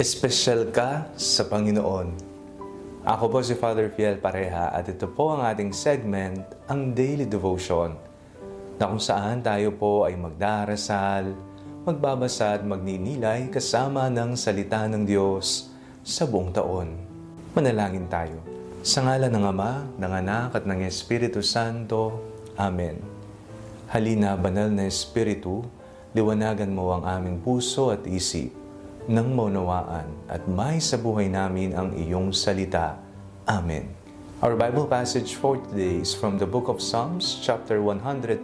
Espesyal ka sa Panginoon. Ako po si Father Fiel Pareha at ito po ang ating segment, ang Daily Devotion, na kung saan tayo po ay magdarasal, magbabasa at magninilay kasama ng salita ng Diyos sa buong taon. Manalangin tayo. Sa ngala ng Ama, ng Anak at ng Espiritu Santo. Amen. Halina, banal na Espiritu, liwanagan mo ang aming puso at isip nang maunawaan at may sa buhay namin ang iyong salita. Amen. Our Bible passage for today is from the book of Psalms, chapter 103,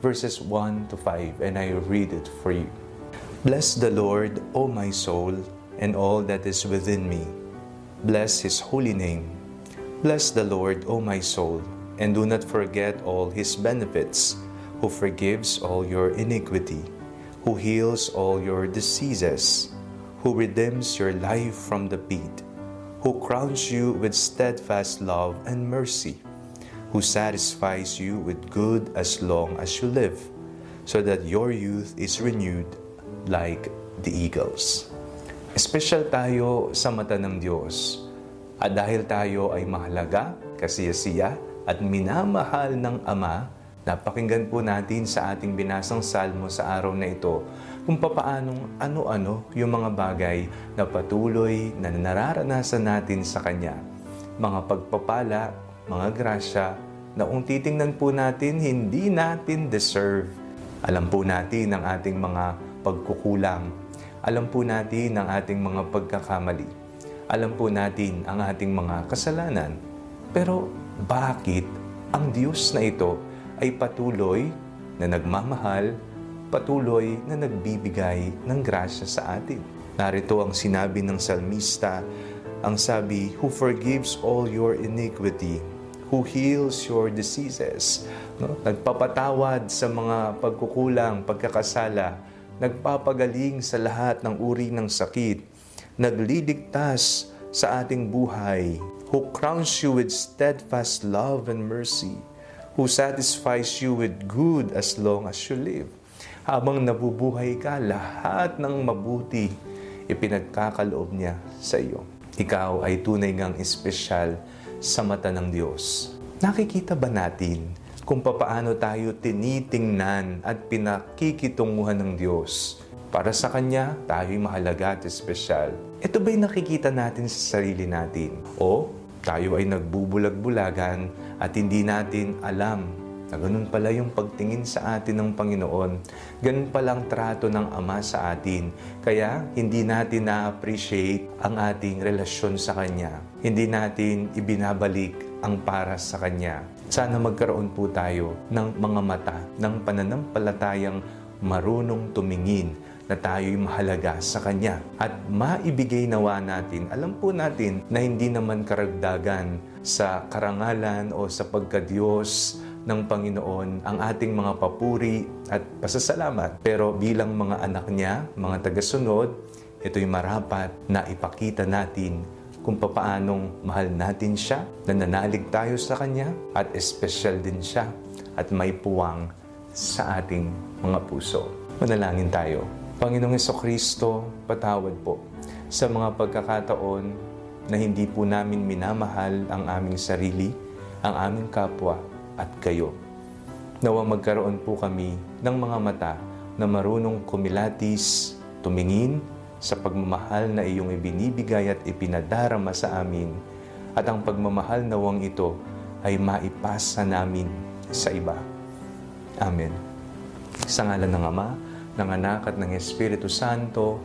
verses 1 to 5, and I read it for you. Bless the Lord, O my soul, and all that is within me. Bless his holy name. Bless the Lord, O my soul, and do not forget all his benefits, who forgives all your iniquity, who heals all your diseases, who redeems your life from the pit, who crowns you with steadfast love and mercy, who satisfies you with good as long as you live, so that your youth is renewed like the eagles. Espesyal tayo sa mata ng Diyos. At dahil tayo ay mahalaga, kasiyasiya, at minamahal ng Ama, napakinggan po natin sa ating binasang salmo sa araw na ito kung papaanong ano-ano yung mga bagay na patuloy na nararanasan natin sa Kanya. Mga pagpapala, mga grasya, na kung titingnan po natin, hindi natin deserve. Alam po natin ang ating mga pagkukulang. Alam po natin ang ating mga pagkakamali. Alam po natin ang ating mga kasalanan. Pero bakit ang Diyos na ito ay patuloy na nagmamahal, patuloy na nagbibigay ng grasya sa atin? Narito ang sinabi ng salmista, ang sabi, Who forgives all your iniquity, who heals your diseases. No? Nagpapatawad sa mga pagkukulang, pagkakasala, nagpapagaling sa lahat ng uri ng sakit, nagliligtas sa ating buhay, who crowns you with steadfast love and mercy, who satisfies you with good as long as you live. Habang nabubuhay ka, lahat ng mabuti ipinagkakaloob niya sa iyo. Ikaw ay tunay ngang espesyal sa mata ng Diyos. Nakikita ba natin kung papaano tayo tinitingnan at pinakikitunguhan ng Diyos? Para sa Kanya, tayo'y mahalaga at espesyal. Ito ba'y nakikita natin sa sarili natin? O tayo ay nagbubulag-bulagan at hindi natin alam na ganun pala yung pagtingin sa atin ng Panginoon. Ganun pala ang trato ng Ama sa atin. Kaya hindi natin na-appreciate ang ating relasyon sa Kanya. Hindi natin ibinabalik ang para sa Kanya. Sana magkaroon po tayo ng mga mata ng pananampalatayang marunong tumingin na tayo'y mahalaga sa Kanya. At maibigay nawa natin, alam po natin na hindi naman karagdagan sa karangalan o sa pagkadiyos ng Panginoon ang ating mga papuri at pasasalamat. Pero bilang mga anak niya, mga tagasunod, ito'y marapat na ipakita natin kung papaanong mahal natin siya, nananalig tayo sa Kanya, at espesyal din siya at may puwang sa ating mga puso. Manalangin tayo. Panginoong Kristo, patawad po sa mga pagkakataon na hindi po namin minamahal ang aming sarili, ang aming kapwa at kayo. Nawa magkaroon po kami ng mga mata na marunong kumilatis, tumingin sa pagmamahal na iyong ibinibigay at ipinadarama sa amin at ang pagmamahal nawang ito ay maipasa namin sa iba. Amen. Sa ngalan ng Ama, ng Anak at ng Espiritu Santo.